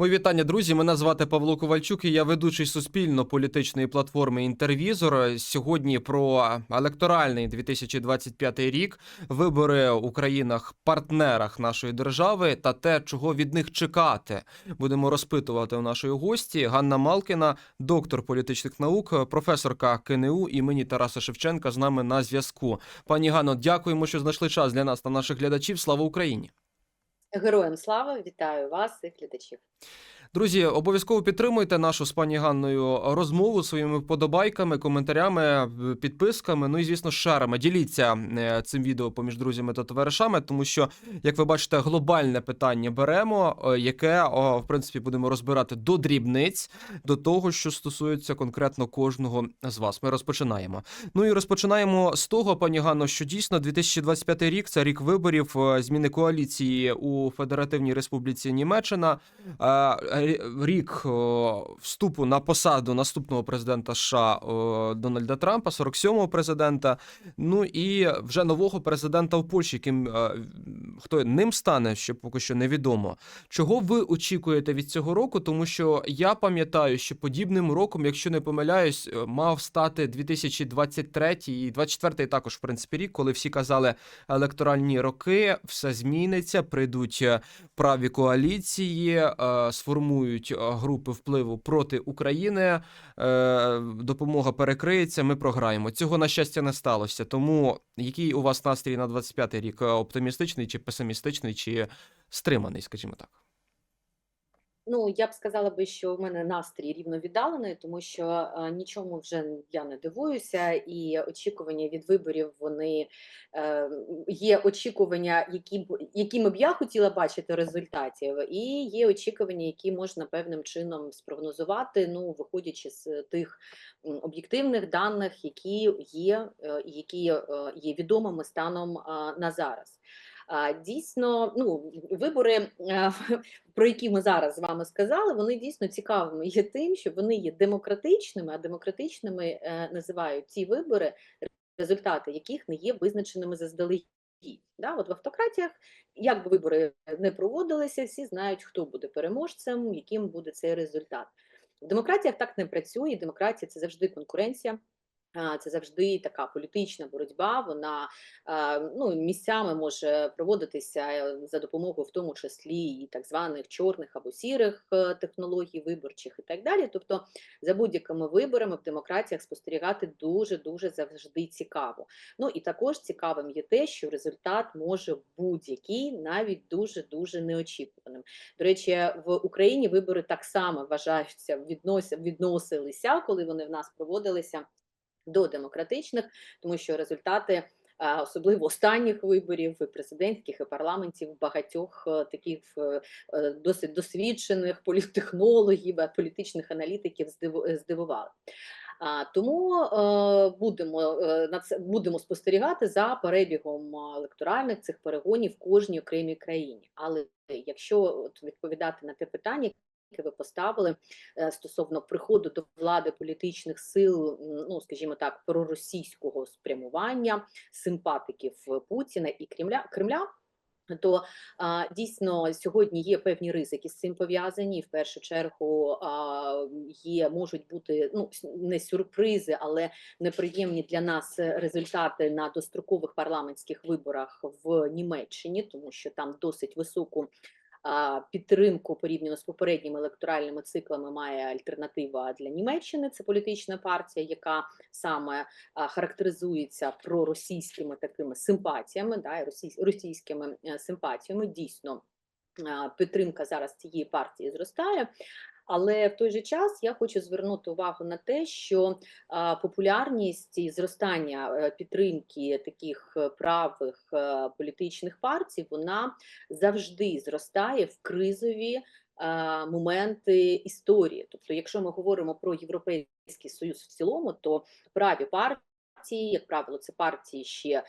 Мої вітання, друзі. Мене звати Павло Ковальчук. і Я ведучий суспільно-політичної платформи Інтервізор. Сьогодні про електоральний 2025 рік, вибори у країнах-партнерах нашої держави та те, чого від них чекати. Будемо розпитувати у нашої гості Ганна Малкіна, доктор політичних наук, професорка КНУ імені Тараса Шевченка. З нами на зв'язку. Пані Ганно, дякуємо, що знайшли час для нас та наших глядачів. Слава Україні! Героям слава, вітаю вас і глядачів. Друзі, обов'язково підтримуйте нашу з пані Ганною розмову своїми вподобайками, коментарями, підписками. Ну і звісно, шарами. Діліться е, цим відео поміж друзями та товаришами, тому що, як ви бачите, глобальне питання беремо, е, яке в принципі будемо розбирати до дрібниць, до того, що стосується конкретно кожного з вас. Ми розпочинаємо. Ну і розпочинаємо з того, пані Ганно, що дійсно 2025 рік це рік виборів, е, зміни коаліції у Федеративній Республіці Німеччина. Е, рік вступу на посаду наступного президента США Дональда Трампа, 47-го президента. Ну і вже нового президента в Польщі, яким е, хто ним стане, ще поки що невідомо. Чого ви очікуєте від цього року? Тому що я пам'ятаю, що подібним роком, якщо не помиляюсь, е, мав стати 2023 і 24 також, в принципі, рік, коли всі казали електоральні роки, все зміниться, прийдуть е, праві коаліції, е, сформують формують групи впливу проти України. Е, допомога перекриється. Ми програємо. Цього на щастя не сталося. Тому який у вас настрій на 25-й рік? Оптимістичний чи песимістичний, чи стриманий, скажімо так. Ну, я б сказала би, що в мене настрій рівно віддалений, тому що е, нічому вже я не дивуюся, і очікування від виборів вони е, є очікування, які якими б я хотіла бачити результатів, і є очікування, які можна певним чином спрогнозувати, ну виходячи з тих об'єктивних даних, які є, е, які е, є відомими станом на зараз. Дійсно, ну вибори, е, про які ми зараз з вами сказали, вони дійсно цікавими є тим, що вони є демократичними, а демократичними е, називають ті вибори, результати яких не є визначеними заздалегідь. Да, От в автократіях, як би вибори не проводилися, всі знають, хто буде переможцем, яким буде цей результат. В демократіях так не працює. Демократія це завжди конкуренція. Це завжди така політична боротьба. Вона ну місцями може проводитися е, за допомогою, в тому числі і так званих чорних або сірих е, технологій виборчих і так далі. Тобто, за будь-якими виборами в демократіях спостерігати дуже дуже завжди цікаво. Ну і також цікавим є те, що результат може будь-який, навіть дуже дуже неочікуваним. До речі, в Україні вибори так само вважаються, відносилися, коли вони в нас проводилися до демократичних, тому що результати. Особливо останніх виборів і президентських і парламентів багатьох е, таких е, е, досить досвідчених політтехнологів, політичних аналітиків здивували. Тому будемо на це будемо спостерігати за перебігом електоральних цих перегонів в кожній окремій країні. Але якщо от відповідати на те питання, яке ви поставили е, стосовно приходу до влади політичних сил, ну скажімо так, проросійського спрямування симпатиків Путіна і Кремля Кремля. То а, дійсно сьогодні є певні ризики з цим пов'язані. В першу чергу а, є можуть бути ну не сюрпризи, але неприємні для нас результати на дострокових парламентських виборах в Німеччині, тому що там досить високу підтримку порівняно з попередніми електоральними циклами має альтернатива для Німеччини. Це політична партія, яка саме характеризується проросійськими такими симпатіями, да, і російськими е, симпатіями. Дійсно, підтримка зараз цієї партії зростає. Але в той же час я хочу звернути увагу на те, що популярність і зростання е, підтримки таких е, правих е, політичних партій вона завжди зростає в кризові моменти історії. Тобто, якщо ми говоримо про європейський союз в цілому, то праві партії. Як правило, це партії ще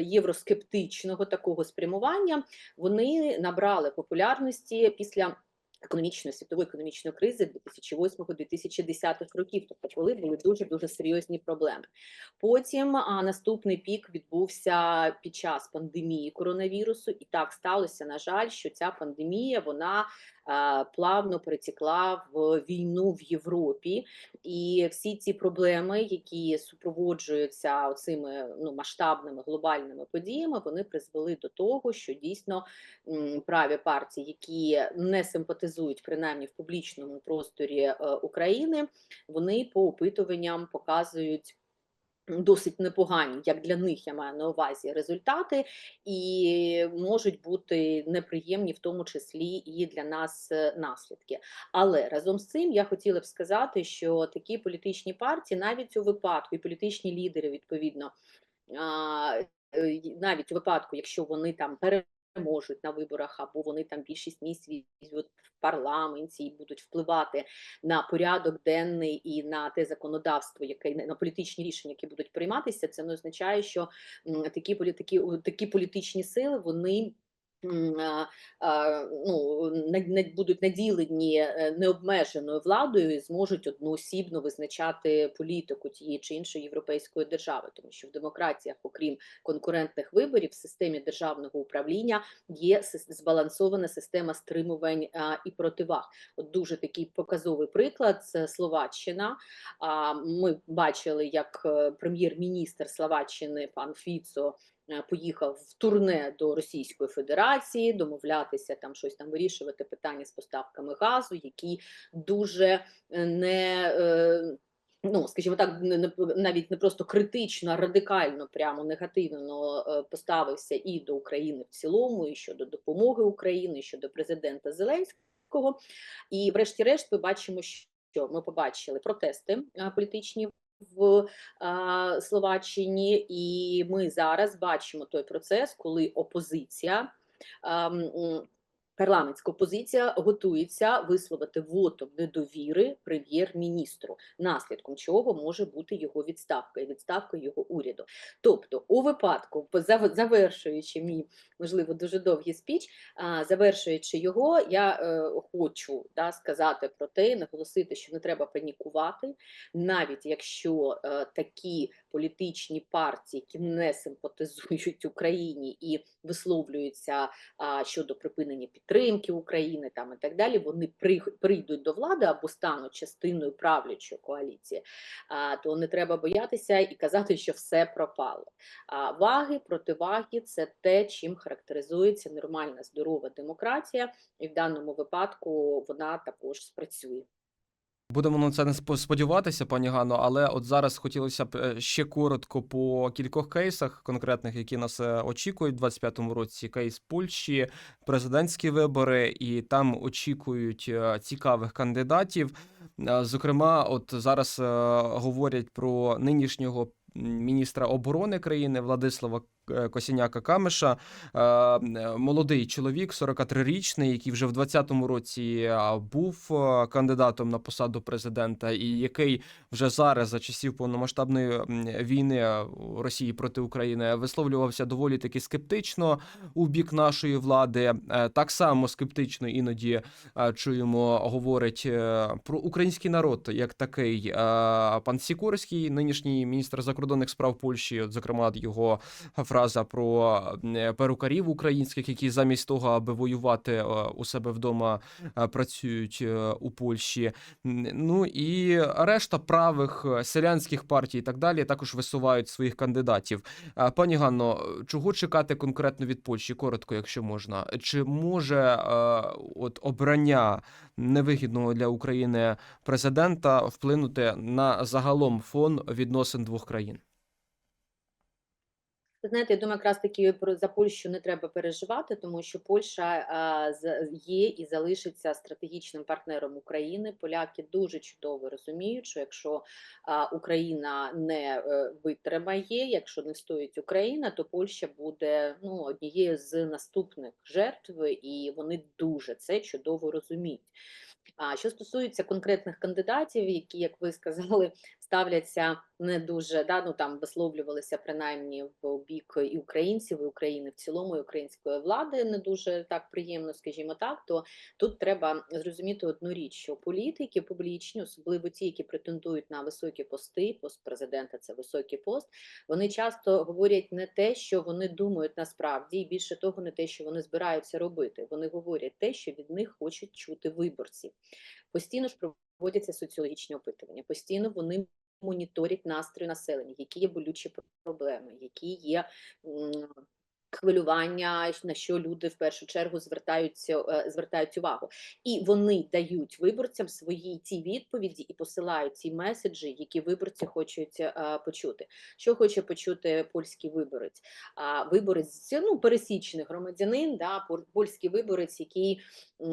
євроскептичного такого спрямування. Вони набрали популярності після економічної світової економічної кризи 2008-2010 років, тобто коли були дуже дуже серйозні проблеми. Потім а, наступний пік відбувся під час пандемії коронавірусу, і так сталося. На жаль, що ця пандемія вона плавно перетекла в війну в Європі. І всі ці проблеми, які супроводжуються цими ну, масштабними глобальними подіями, вони призвели до того, що дійсно праві партії, які не симпатизують принаймні в публічному просторі е, України, вони по опитуванням показують. Досить непогані, як для них я маю на увазі результати, і можуть бути неприємні, в тому числі і для нас е, наслідки. Але разом з цим я хотіла б сказати, що такі політичні партії, навіть у випадку, і політичні лідери, відповідно, е, навіть у випадку, якщо вони там переможуть на виборах, або вони там більшість місць візьмуть в парламенті і будуть впливати на порядок денний і на те законодавство, яке на політичні рішення, які будуть прийматися, це не означає, що такі політики, такі політичні сили вони. Ну, будуть наділені е, необмеженою владою і зможуть одноосібно визначати політику тієї чи іншої європейської держави, тому що в демократіях, окрім конкурентних виборів, в системі державного управління є збалансована система стримувань і противаг. От дуже такий показовий приклад це Словаччина. Ми бачили, як е, прем'єр-міністр Словаччини пан Фіцо поїхав в турне до Російської Федерації, домовлятися там щось там вирішувати питання з поставками газу, які дуже е, не. е, Ну, скажімо так, навіть не просто критично, а радикально, прямо негативно е, поставився і до України в цілому, і щодо допомоги Україні, і щодо президента Зеленського. І, врешті-решт, ми бачимо, що ми побачили протести політичні в Словаччині, і ми зараз бачимо той процес, коли опозиція. Парламентська опозиція готується висловити вотом недовіри прем'єр-міністру, наслідком чого може бути його відставка і відставка його уряду. Тобто, у випадку, завершуючи мій можливо дуже довгий спіч, завершуючи його, я е, хочу да, сказати про те, наголосити, що не треба панікувати, навіть якщо е, такі політичні партії, які не симпатизують Україні і висловлюються а, щодо припинення підтримки України там і так далі, вони при, прийдуть до влади або стануть частиною правлячої коаліції, а, то не треба боятися і казати, що все пропало. А, ваги, противаги це те, чим характеризується нормальна здорова демократія, і в даному випадку вона також спрацює. Будемо на це не спо- сподіватися, пані Ганно, але от зараз хотілося б е, ще коротко по кількох кейсах конкретних, які нас е, очікують у 25-му році. Кейс Польщі, президентські вибори, і там очікують е, цікавих кандидатів. Зокрема, от зараз говорять про нинішнього міністра оборони країни Владислава Косіняка Камеша. Е, е, Молодий чоловік, 43-річний, який вже в 20-му році був е, кандидатом на посаду президента, і який вже зараз за часів повномасштабної війни Росії проти України висловлювався доволі таки скептично у бік нашої влади. Е, Так само скептично іноді е, чуємо, говорить е, про український народ як такий. Е, Пан Сікорський, нинішній міністр закордонних справ Польщі, от, зокрема, його фраза про е, перукарів українських, які замість того, аби воювати е, у себе вдома, е, працюють у Польщі. Ну і решта правих селянських партій і так далі також висувають своїх кандидатів. Пані Ганно, чого чекати конкретно від Польщі? Коротко, якщо можна. Чи може от обрання невигідного для України президента вплинути на загалом фон відносин двох країн? Знаєте, я думаю, якраз таки про за Польщу не треба переживати, тому що Польща є і залишиться стратегічним партнером України. Поляки дуже чудово розуміють, що якщо Україна не е, витримає, якщо не стоїть Україна, то Польща буде ну однією з наступних жертв, і вони дуже це чудово розуміють. А що стосується конкретних кандидатів, які, як ви сказали, ставляться не дуже, да, ну там висловлювалися принаймні в бік і українців, і України в цілому, і української влади не дуже так приємно, скажімо так. То тут треба зрозуміти одну річ, що політики публічні, особливо ті, які претендують на високі пости, пост президента це високий пост. Вони часто говорять не те, що вони думають насправді, і більше того, не те, що вони збираються робити. Вони говорять те, що від них хочуть чути виборці. Постійно ж проводяться соціологічні опитування, постійно вони моніторять настрій населення, які є болючі проблеми, які є хвилювання, на що люди в першу чергу звертаються, е, звертають увагу. І вони дають виборцям свої ті відповіді і посилають ці меседжі, які виборці хочуть е, почути. Що хоче почути польський виборець? А виборець ну пересічний громадянин, да, пол- польський виборець, який е,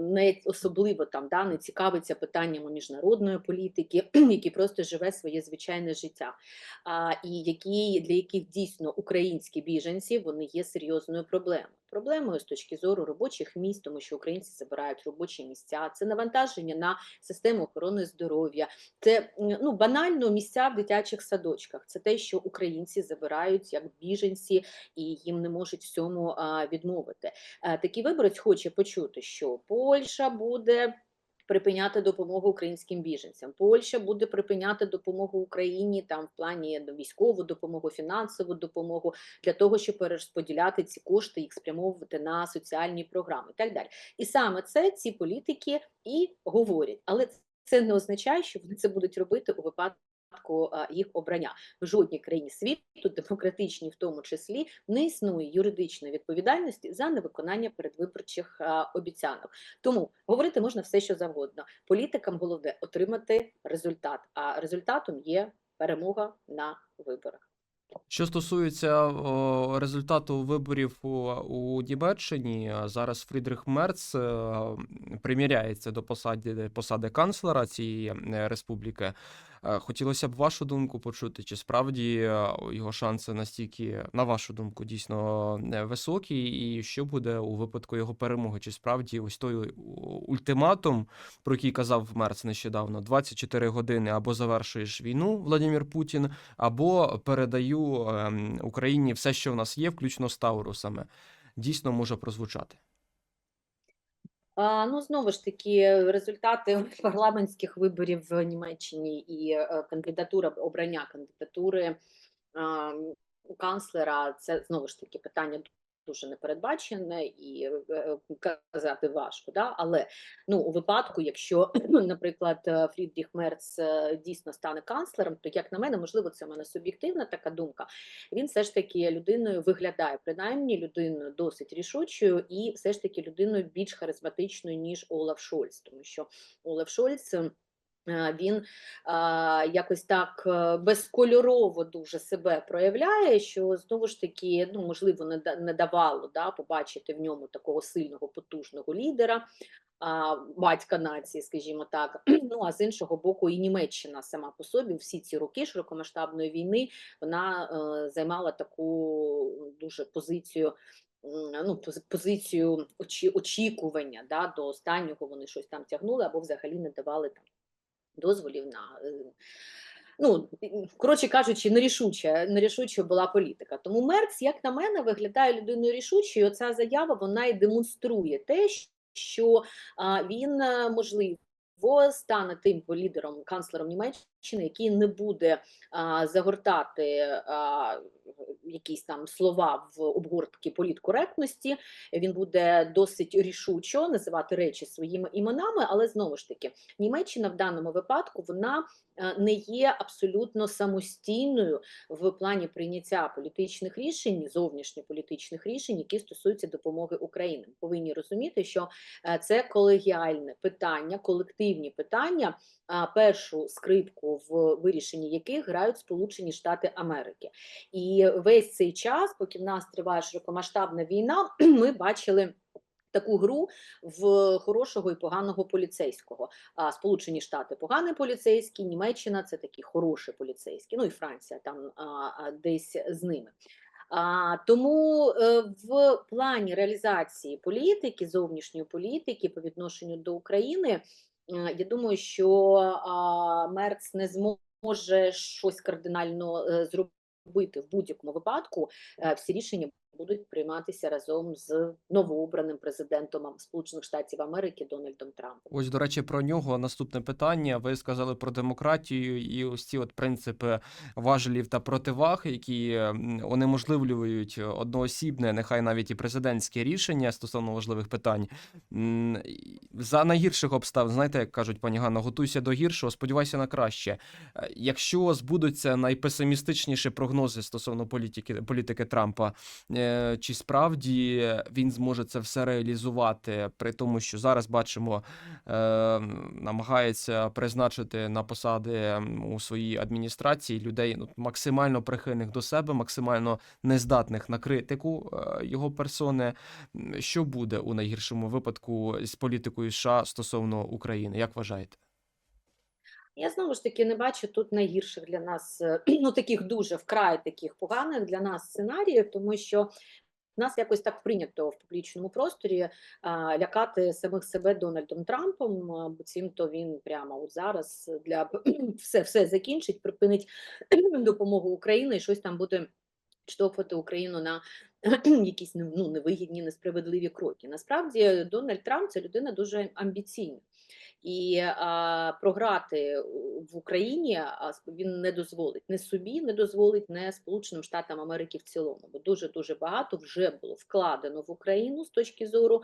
не особливо там да, не цікавиться питаннями міжнародної політики, який просто живе своє звичайне життя, а, і які для яких дійсно українські біженці вони є серйозною проблемою. Проблемою з точки зору робочих місць, тому що українці забирають робочі місця, це навантаження на систему охорони здоров'я, це ну банально місця в дитячих садочках. Це те, що українці забирають як біженці, і їм не можуть в цьому а, відмовити. Е, Такий виборець хоче почути, що Польща буде. Припиняти допомогу українським біженцям. Польща буде припиняти допомогу Україні там в плані військову допомогу, фінансову допомогу для того, щоб перерозподіляти ці кошти, їх спрямовувати на соціальні програми і так далі. І саме це ці політики і говорять. Але це не означає, що вони це будуть робити у випадку їх обрання. В жодній країні світу, демократичній в тому числі, не існує юридичної відповідальності за невиконання передвиборчих обіцянок. Тому говорити можна все, що завгодно. Політикам головне отримати результат, а результатом є перемога на виборах. Що стосується о, результату виборів у, у Німеччині, зараз Фрідрих Мерц е, приміряється до посади, посади канцлера цієї е, республіки. Е, Хотілося б вашу думку почути, чи справді е, його шанси настільки, на вашу думку, дійсно е, високі, і що буде у випадку його перемоги? Чи справді ось той ультиматум, про який казав Мерц нещодавно, 24 години або завершуєш війну, Владимир Путін, або передаю ем, Україні все, що в нас є, включно з Таурусами, дійсно може прозвучати. Ну, знову ж таки, результати парламентських виборів в Німеччині і е, кандидатура обрання кандидатури канцлера це знову ж таки питання дуже непередбачене і е, казати важко. Да? Але ну, у випадку, якщо, наприклад, е, Фрідріх Мерц е, дійсно стане канцлером, то як на мене, можливо, це в мене суб'єктивна така думка. Він все ж таки людиною виглядає, принаймні людиною досить рішучою і все ж таки людиною більш харизматичною, ніж Олаф Шольц, тому що Олаф Шольц. Е, Він а, якось так е, безкольорово дуже себе проявляє, що знову ж таки, ну можливо, не, не давало да, побачити в ньому такого сильного потужного лідера, а, батька нації, скажімо так. Ну а з іншого боку, і Німеччина сама по собі всі ці роки широкомасштабної війни вона е, займала таку дуже позицію. Ну, пози- позицію очі, очікування да, до останнього вони щось там тягнули або взагалі не давали там дозволів на е, ну коротше кажучи, нерішуча, нерішуча була політика. Тому Мерц, як на мене, виглядає людиною рішучою. Оця заява вона і демонструє те, що він е, можливо. Стане тим лідером, канцлером Німеччини, який не буде а, загортати а, якісь там слова в обгортки політкоректності. Він буде досить рішучо називати речі своїми іменами, але знову ж таки, Німеччина в даному випадку вона е, не є абсолютно самостійною в плані прийняття політичних рішень, зовнішньополітичних рішень, які стосуються допомоги Україні. Повинні розуміти, що е, це колегіальне питання, колективні питання. Першу скрипку в вирішенні яких грають Сполучені Штати Америки, і весь цей час, поки в нас триває широкомасштабна війна, ми бачили. Таку гру в хорошого і поганого поліцейського. А Сполучені Штати поганий поліцейський, Німеччина це такі хороші поліцейські, ну і Франція там а, десь з ними. А, тому е, в плані реалізації політики, зовнішньої політики по відношенню до України, Я думаю, що Мерц не зможе щось кардинально е, зробити в будь-якому випадку. Е, Всі рішення будуть прийматися разом з новообраним президентом Сполучених Штатів Америки Дональдом Трампом. Ось, до речі, про нього наступне питання. Ви сказали про демократію і ось ці от принципи важелів та противаг, які унеможливлюють одноосібне, нехай навіть і президентське рішення стосовно важливих питань. За найгірших обставин, знаєте, як кажуть пані Ганна, готуйся до гіршого, сподівайся на краще. Е, Якщо збудуться найпесимістичніші прогнози стосовно політики, політики Трампа, е, чи справді він зможе це все реалізувати, при тому, що зараз бачимо, е, намагається призначити на посади у своїй адміністрації людей ну, максимально прихильних до себе, максимально нездатних на критику е, його персони. Що буде у найгіршому випадку з політикою США стосовно України? Як вважаєте? Я знову ж таки не бачу тут найгірших для нас, е, ну таких дуже вкрай таких поганих для нас сценаріїв, тому що нас якось так прийнято в публічному просторі а, лякати самих себе Дональдом Трампом, а, буцімто він прямо от зараз для все, все закінчить, припинить допомогу Україні і щось там буде штовхати Україну на якісь ну, невигідні, несправедливі кроки. Насправді Дональд Трамп це людина дуже амбіційна. І а, програти в Україні він не дозволить не собі, не дозволить не Сполученим Штатам Америки в цілому, бо дуже дуже багато вже було вкладено в Україну з точки зору.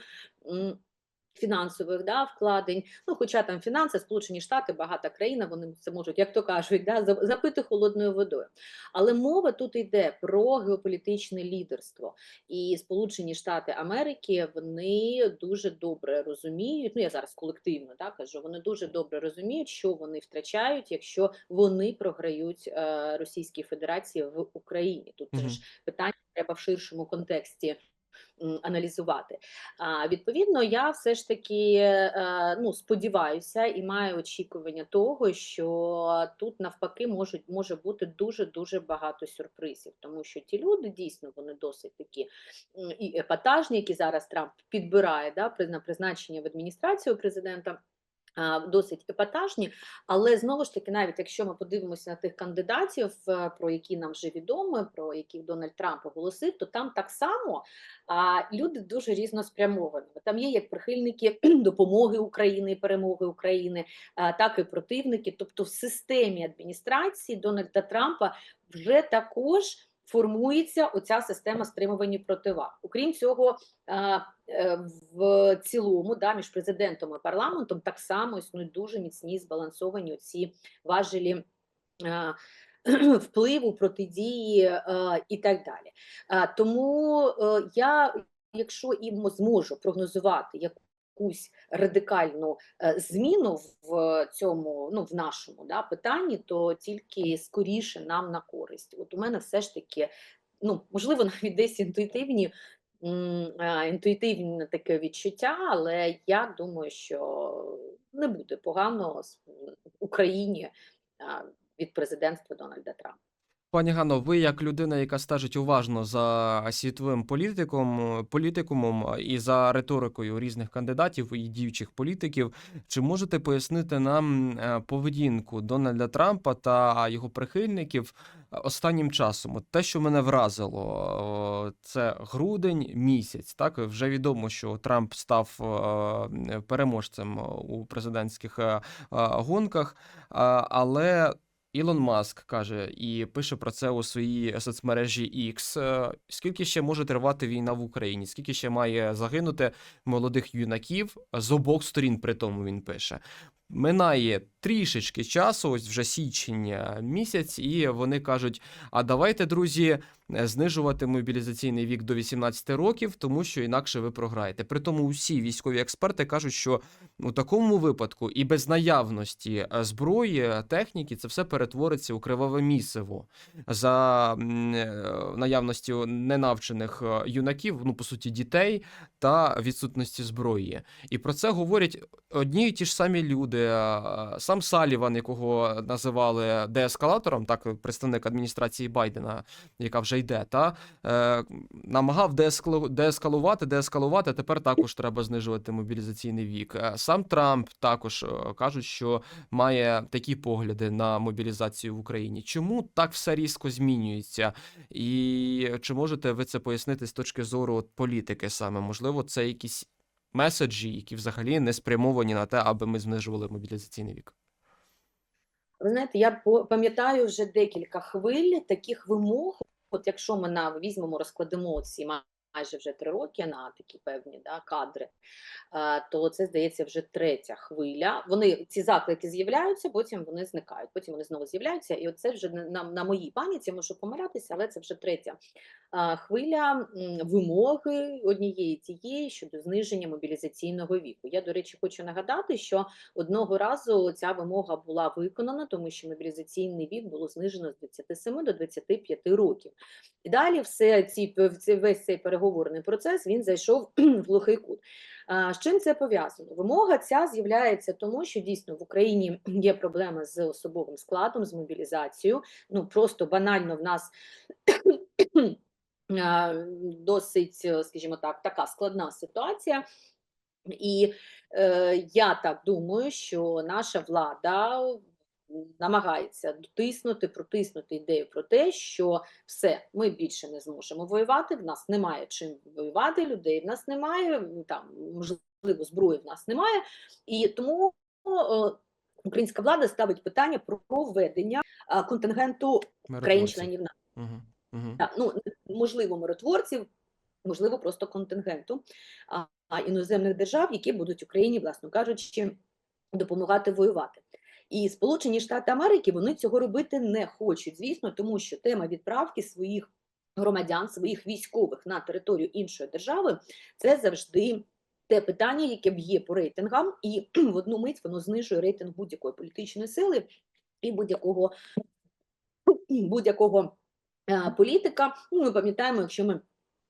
Фінансових да, вкладень, ну хоча там фінанси, Сполучені Штати, багата країна, вони це можуть, як то кажуть, да, запити холодною водою. Але мова тут йде про геополітичне лідерство. І Сполучені Штати Америки вони дуже добре розуміють. Ну я зараз колективно так кажу. Вони дуже добре розуміють, що вони втрачають, якщо вони програють е, Російській Федерації в Україні. Тут Мгм. же ж питання треба в ширшому контексті. Аналізувати відповідно, я все ж таки е, ну сподіваюся і маю очікування того, що тут навпаки можуть може бути дуже дуже багато сюрпризів, тому що ті люди дійсно вони досить такі і епатажні, які зараз Трамп підбирає да, на призначення в адміністрацію президента. Досить епатажні, але знову ж таки, навіть якщо ми подивимося на тих кандидатів, е, про які нам вже відомо, про яких Дональд Трамп оголосив, то там так само люди дуже різноспрямовані. Там є як прихильники допомоги України, і перемоги України, так і противники. Тобто, в системі адміністрації Дональда Трампа вже також формується оця система стримування противаг. Окрім цього, е, в цілому, да, між президентом і парламентом так само існують дуже міцні збалансовані ці важелі. Впливу протидії е, і так далі. Тому е, я, якщо і зможу прогнозувати якусь радикальну е, зміну в цьому, ну в нашому да, питанні, то тільки скоріше нам на користь. От у мене все ж таки, ну можливо, навіть десь інтуїтивні. е, Інтуїтивне таке відчуття, але я думаю, що не буде погано Україні від президентства Дональда Трампа. Пані Ганно, ви як людина, яка стежить уважно за світовим політиком, політикумом і за риторикою різних кандидатів і діючих політиків, чи можете пояснити нам е, поведінку Дональда Трампа та його прихильників останнім часом? От те, що мене вразило, це грудень місяць. Так вже відомо, що Трамп став е, переможцем у президентських е, гонках, але Ілон Маск каже і пише про це у своїй соцмережі X. Е, Скільки ще може тривати війна в Україні? Скільки ще має загинути молодих юнаків з обох сторін? При тому він пише. Минає трішечки часу, ось вже січень е, місяць, і вони кажуть: а давайте, друзі, е, знижувати мобілізаційний вік до 18 років, тому що інакше ви програєте. При тому усі військові експерти кажуть, що у такому випадку і без наявності е, зброї, техніки, це все перетвориться у криваве місиво за наявністю ненавчених юнаків, ну по суті, дітей та відсутності зброї. І про це говорять одні і ті ж самі люди. Е, Сам Саліван, якого називали деескалатором, так представник адміністрації Байдена, яка вже йде, та е, намагав деескалу- деескалувати, деескалувати. Тепер також треба знижувати мобілізаційний вік. Е, Сам Трамп також кажуть, що має такі погляди на мобілізацію в Україні. Чому так все різко змінюється? І чи можете ви це пояснити з точки зору політики саме? Можливо, це якісь меседжі, які взагалі не спрямовані на те, аби ми знижували мобілізаційний вік. Ви знаєте, я пам'ятаю вже декілька хвиль таких вимог. От якщо ми на візьмемо, розкладемо ці майже вже три роки на такі певні да, кадри, е, то це здається вже третя хвиля. Вони ці заклики з'являються, потім вони зникають, потім вони знову з'являються. І оце вже на, на, моїй пам'яті можу помилятися, але це вже третя е, хвиля вимоги однієї тієї щодо зниження мобілізаційного віку. Я, до речі, хочу нагадати, що одного разу ця вимога була виконана, тому що мобілізаційний вік було знижено з 27 до 25 років. І далі все ці, весь цей переговорний процес він зайшов в глухий кут. З чим це пов'язано? Вимога ця з'являється тому, що дійсно в Україні є проблеми з особовим складом, з мобілізацією. Ну просто банально в нас досить, скажімо так, така складна ситуація. І е, я так думаю, що наша влада намагається дотиснути, протиснути ідею про те, що все, ми більше не зможемо воювати, в нас немає чим воювати, людей в нас немає, там, можливо, зброї в нас немає. І тому українська влада ставить питання про проведення е, контингенту країн-членів НАТО. Угу. Угу. Так, ну, можливо, миротворців, можливо, просто контингенту а, іноземних держав, які будуть Україні, власно кажучи, допомагати воювати. І Сполучені Штати Америки вони цього робити не хочуть, звісно, тому що тема відправки своїх громадян, своїх військових на територію іншої держави це завжди те питання, яке б'є по рейтингам, і в одну мить воно знижує рейтинг будь-якої політичної сили і будь-якого будь-якого е, політика. Ну, ми пам'ятаємо, якщо ми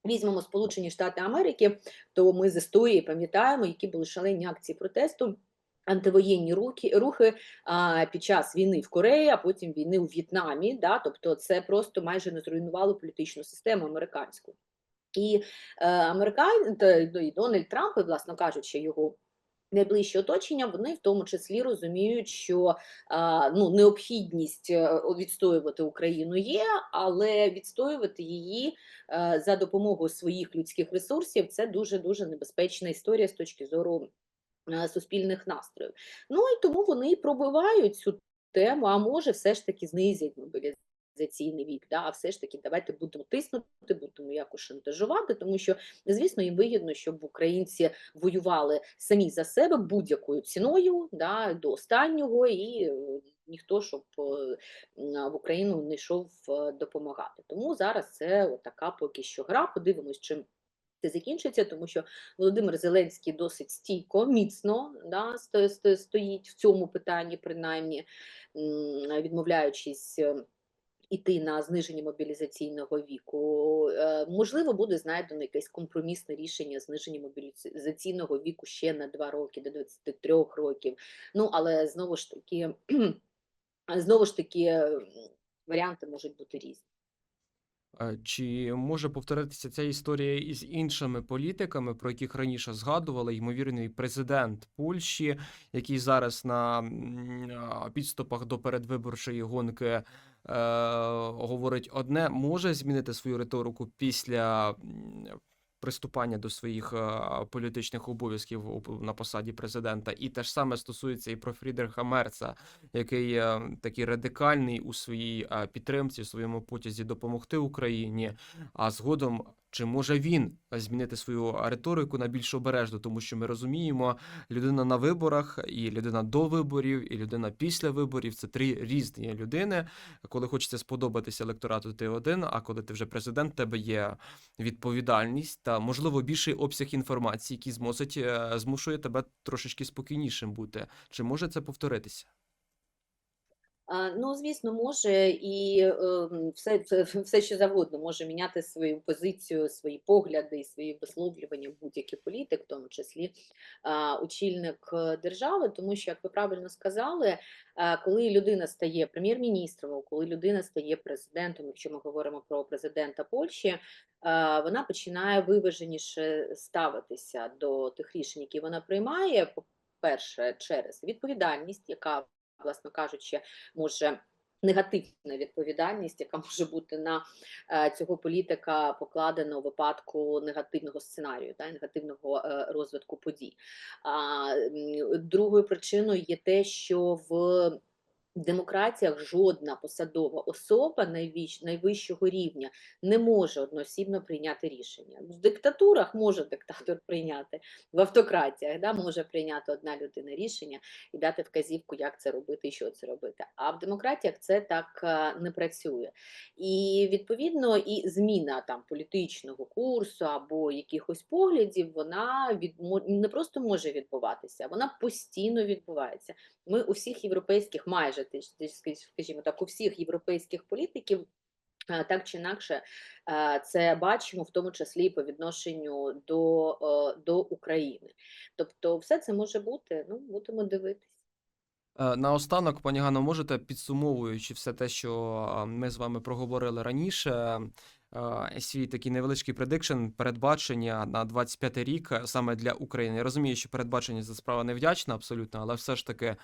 візьмемо Сполучені Штати Америки, то ми з історії пам'ятаємо, які були шалені акції протесту. Антивоєнні рухи, рухи а, під час війни в Кореї, а потім війни у В'єтнамі. Да? Тобто це просто майже не зруйнувало політичну систему американську. І е, американ, ну, Дональд Трамп, і, власно кажучи, його найближче оточення, вони в тому числі розуміють, що ну, необхідність е, відстоювати Україну є, але відстоювати її е, за допомогою своїх людських ресурсів це дуже дуже небезпечна історія з точки зору суспільних настроїв. Ну і тому вони пробивають цю тему, а може, все ж таки знизять мобілізаційний вік. Да? А все ж таки, давайте будемо тиснути, будемо якось шантажувати, тому що, звісно, їм вигідно, щоб українці воювали самі за себе будь-якою ціною да, до останнього, і е, ніхто, щоб е, в Україну не йшов е, допомагати. Тому зараз це така поки що гра. Подивимось, чим це закінчиться, тому що Володимир Зеленський досить стійко, міцно да, сто- сто- стоїть в цьому питанні, принаймні відмовляючись. е, Іти на зниження мобілізаційного віку, Е, можливо, буде знайдено якесь компромісне рішення зниження мобілізаційного віку ще на 2 роки, до 23 років. Ну, але знову ж таки, знову ж таки, варіанти можуть бути різні. Е, Чи може повторитися ця історія із іншими політиками, про яких раніше згадували, ймовірний президент Польщі, який зараз на підступах до передвиборчої гонки е, говорить одне, може змінити свою риторику після приступання до своїх е, політичних обов'язків на посаді президента, і те ж саме стосується і про Фрідриха Мерца, який е, такий радикальний у своїй е, підтримці, у своєму потязі допомогти Україні. А згодом, чи може він змінити свою риторику на більш обережну, тому що ми розуміємо, людина на виборах, і людина до виборів, і людина після виборів це три різні людини. Коли хочеться сподобатися електорату, ти один. А коли ти вже президент, тебе є відповідальність та можливо більший обсяг інформації, який змусить е, змушує тебе трошечки спокійнішим бути. Чи може це повторитися? Ну, звісно, може і, ем, все все що завгодно може міняти свою позицію, свої погляди і свої висловлювання будь-який політик, в тому числі, очільник, е, держави. Тому що, як ви правильно сказали, коли людина стає прем'єр-міністром, коли людина стає президентом, якщо ми говоримо про президента Польщі, вона починає виваженіше ставитися до тих рішень, які вона приймає. По-перше, через відповідальність, яка, власно кажучи, може негативна відповідальність, яка може бути на е, цього політика покладена у випадку негативного сценарію, та, негативного е, розвитку подій. А, другою причиною є те, що в демократіях жодна посадова особа найвищ, найвищого рівня не може одноосібно прийняти рішення. В диктатурах може диктатор прийняти, в автократіях да, може прийняти одна людина рішення і дати вказівку, як це робити і що це робити. А в демократіях це так е, не працює. І відповідно і зміна там політичного курсу або якихось поглядів, вона від не просто може відбуватися, вона постійно відбувається. Ми у всіх європейських, майже ти ж- ти ж скажі- скажімо так, у всіх європейських політиків. Так чи інакше, це бачимо в тому числі по відношенню до, до України. Тобто, все це може бути. Ну, будемо дивитися. Е, Наостанок, пані Гано, можете, підсумовуючи все те, що ми з вами проговорили раніше, свій такий невеличкий предикшн, передбачення на 25 рік е, саме для України. Я розумію, що передбачення це справа невдячна абсолютно, але все ж таки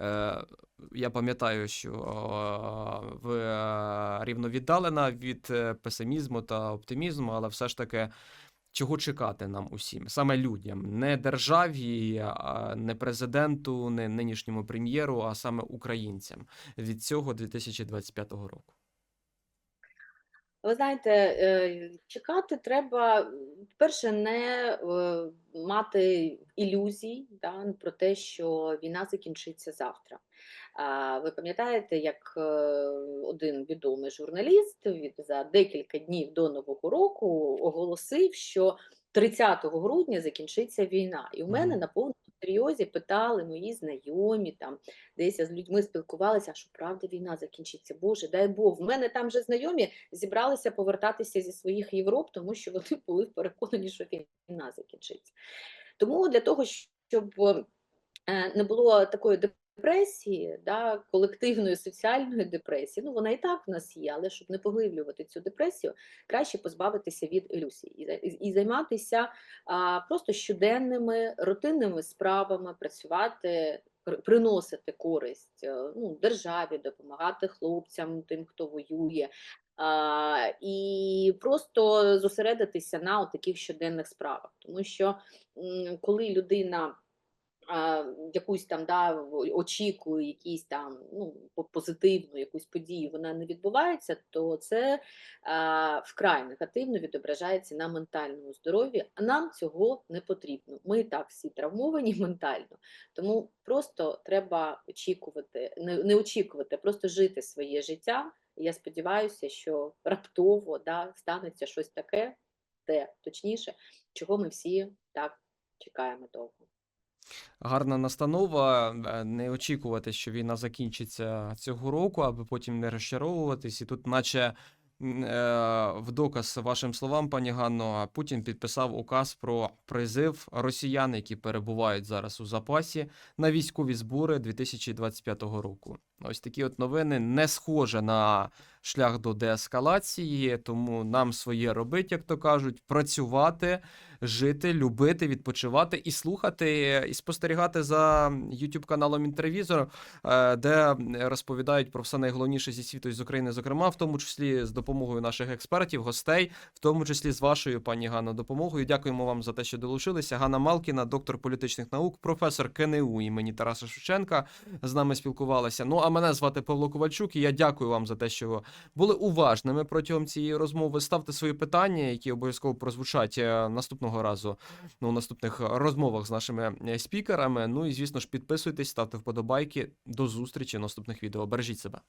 е, я пам'ятаю, що е, е, рівно віддалена від е, песимізму та оптимізму, але все ж таки. Чого чекати нам усім, саме людям, не державі, не президенту, не нинішньому прем'єру, а саме українцям від цього 2025 року. Ви знаєте, е, чекати треба, перше, не е, мати ілюзій да, про те, що війна закінчиться завтра. А ви пам'ятаєте, як е, один відомий журналіст від за декілька днів до Нового року оголосив, що 30 грудня закінчиться війна. І у мене Мгм. Серйозі питали мої знайомі, там десь я з людьми спілкувалася, а що правда війна закінчиться. Боже, дай Бог. В мене там вже знайомі зібралися повертатися зі своїх Європ, тому що вони були переконані, що війна закінчиться. Тому для того, щоб е, не було такої депресії, да, колективної соціальної депресії, ну вона і так в нас є, але щоб не поглиблювати цю депресію, краще позбавитися від ілюзій і, і- займатися а, просто щоденними рутинними справами, працювати. пр- Приносити користь е, ну, державі, допомагати хлопцям, тим, хто воює, а, і просто зосередитися на таких щоденних справах. Тому що м, коли людина якусь там да, очікує якісь там ну, позитивну якусь подію, вона не відбувається, то це а, вкрай негативно відображається на ментальному здоров'ї, а нам цього не потрібно. Ми і так всі травмовані ментально, тому просто треба очікувати, не, не очікувати, просто жити своє життя. Я сподіваюся, що раптово да, станеться щось таке, те точніше, чого ми всі так чекаємо довго. Гарна настанова е, не очікувати, що війна закінчиться цього року, аби потім не розчаровуватись. І тут, наче е, в доказ вашим словам, пані Ганно, Путін підписав указ про призив росіян, які перебувають зараз у запасі на військові збори 2025 року. Ось такі от новини не схоже на шлях до деескалації, тому нам своє робить, як то кажуть, працювати, жити, любити, відпочивати і слухати, і спостерігати за youtube каналом Інтервізор, е, де розповідають про все найголовніше зі світу і з України, зокрема, в тому числі з допомогою наших експертів, гостей, в тому числі з вашою, пані Ганно, допомогою. Дякуємо вам за те, що долучилися. Ганна Малкіна, доктор політичних наук, професор КНУ імені Тараса Шевченка, з нами спілкувалася. Ну а мене звати Павло Ковальчук, і я дякую вам за те, що були уважними протягом цієї розмови. Ставте свої питання, які обов'язково прозвучать е, наступного разу ну, у наступних розмовах з нашими е, спікерами. Ну і звісно ж, підписуйтесь, ставте вподобайки. До зустрічі в наступних відео. Бережіть себе.